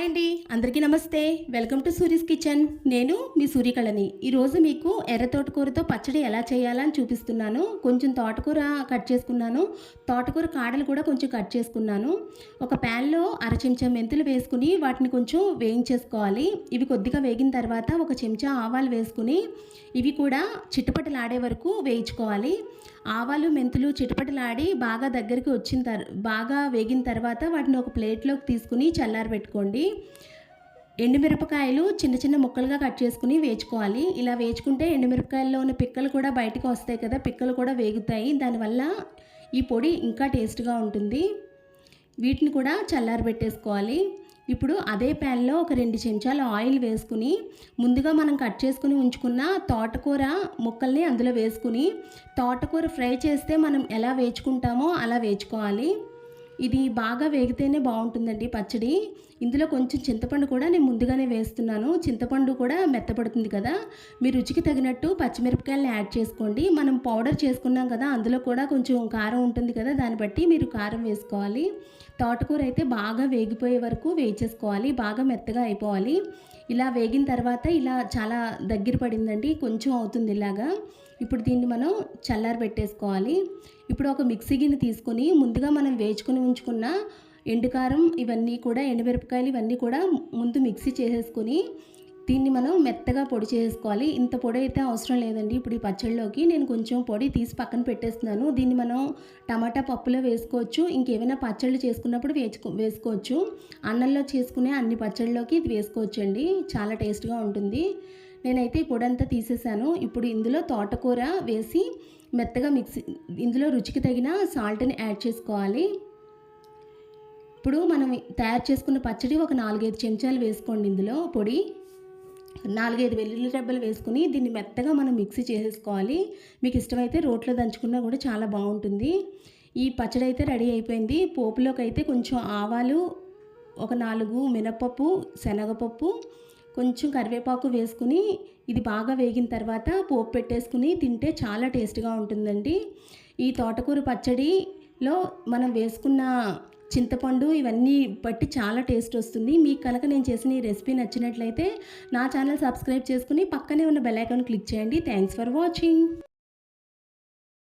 Hi అండి. అందరికీ నమస్తే. Welcome to Surya's kitchen. నేను మీ సూర్యకళని. ఈరోజు మీకు ఎర్ర తోటకూరతో పచ్చడి ఎలా చేయాలని చూపిస్తున్నాను. కొంచెం తోటకూర కట్ చేసుకున్నాను. తోటకూర కాడలు కూడా కొంచెం కట్ చేసుకున్నాను. ఒక ప్యాన్లో అర చెంచా మెంతులు వేసుకుని వాటిని కొంచెం వేయించేసుకోవాలి. ఇవి కొద్దిగా వేగిన తర్వాత ఒక చెంచా ఆవాలు వేసుకుని ఇవి కూడా చిట్టుపట్టలాడే వరకు వేయించుకోవాలి. ఆవాలు మెంతులు చిటపటలాడి బాగా దగ్గరికి వచ్చిన తర్ బాగా వేగిన తర్వాత వాటిని ఒక ప్లేట్లోకి తీసుకుని చల్లారబెట్టుకోండి. ఎండుమిరపకాయలు చిన్న చిన్న ముక్కలుగా కట్ చేసుకుని వేచుకోవాలి ఇలా వేచుకుంటే ఎండుమిరపకాయల్లో ఉన్న పిక్కలు కూడా బయటకు వస్తాయి కదా పిక్కలు కూడా వేగుతాయి. దానివల్ల ఈ పొడి ఇంకా టేస్ట్గా ఉంటుంది. వీటిని కూడా చల్లారబెట్టేసుకోవాలి ఇప్పుడు అదే ప్యాన్లో ఒక రెండు చెంచాలు ఆయిల్ వేసుకుని ముందుగా మనం కట్ చేసుకుని ఉంచుకున్న తోటకూర ముక్కల్ని అందులో వేసుకుని తోటకూర ఫ్రై చేస్తే మనం ఎలా వేచుకుంటామో అలా వేచుకోవాలి ఇది బాగా వేగితేనే బాగుంటుందండి పచ్చడి. ఇందులో కొంచెం చింతపండు కూడా నేను ముందుగానే వేస్తున్నాను. చింతపండు కూడా మెత్తపడుతుంది కదా. మీ రుచికి తగినట్టు పచ్చిమిరపకాయలను యాడ్ చేసుకోండి. మనం పౌడర్ చేసుకున్నాం కదా అందులో కూడా కొంచెం కారం ఉంటుంది కదా దాన్ని బట్టి మీరు కారం వేసుకోవాలి. తోటకూర అయితే బాగా వేగిపోయే వరకు వేయించేసుకోవాలి. బాగా మెత్తగా అయిపోవాలి. ఇలా వేగిన తర్వాత ఇలా చాలా దగ్గర పడిందండి కొంచెం అవుతుంది ఇలాగా. ఇప్పుడు దీన్ని మనం చల్లారి పెట్టేసుకోవాలి ఇప్పుడు ఒక మిక్సీ గిన్నె తీసుకొని ముందుగా మనం వేచుకొని ఉంచుకున్న ఎండుకారం ఇవన్నీ కూడా ఎండుమిరపకాయలు ఇవన్నీ కూడా ముందు మిక్సీ చేసేసుకొని దీన్ని మనం మెత్తగా పొడి చేసుకోవాలి. ఇంత పొడి అయితే అవసరం లేదండి. ఇప్పుడు ఈ పచ్చళ్ళలోకి నేను కొంచెం పొడి తీసి పక్కన పెట్టేస్తున్నాను. దీన్ని మనం టమాటా పప్పులో వేసుకోవచ్చు. ఇంకేమైనా పచ్చళ్ళు చేసుకున్నప్పుడు వేసుకో వేసుకోవచ్చు. అన్నంలో చేసుకునే అన్ని పచ్చళ్ళలోకి ఇది వేసుకోవచ్చండి. చాలా టేస్ట్గా ఉంటుంది. నేనైతే ఈ పొడి అంతా తీసేసాను. ఇప్పుడు ఇందులో తోటకూర వేసి మెత్తగా మిక్సీ ఇందులో రుచికి తగిన సాల్ట్ని యాడ్ చేసుకోవాలి. ఇప్పుడు మనం తయారు చేసుకున్న పచ్చడి ఒక నాలుగైదు చెంచాలు వేసుకోండి ఇందులో పొడి. నాలుగైదు వెల్లుల్లి రెబ్బలు వేసుకుని దీన్ని మెత్తగా మనం మిక్సీ చేసేసుకోవాలి మీకు ఇష్టమైతే రోట్లో దంచుకున్నా కూడా చాలా బాగుంటుంది. ఈ పచ్చడి అయితే రెడీ అయిపోయింది. పోపులోకి అయితే కొంచెం ఆవాలు ఒక నాలుగు మినపప్పు శనగపప్పు కొంచెం కరివేపాకు వేసుకుని ఇది బాగా వేగిన తర్వాత పోపు పెట్టేసుకుని తింటే చాలా టేస్ట్గా ఉంటుందండి. ఈ తోటకూర పచ్చడిలో మనం వేసుకున్న చింతపండు ఇవన్నీ బట్టి చాలా టేస్ట్ వస్తుంది. మీకు కనుక నేను చేసిన ఈ రెసిపీ నచ్చినట్లయితే నా ఛానల్ సబ్స్క్రైబ్ చేసుకుని పక్కనే ఉన్న బెల్ ఐకాన్ క్లిక్ చేయండి. Thanks for watching.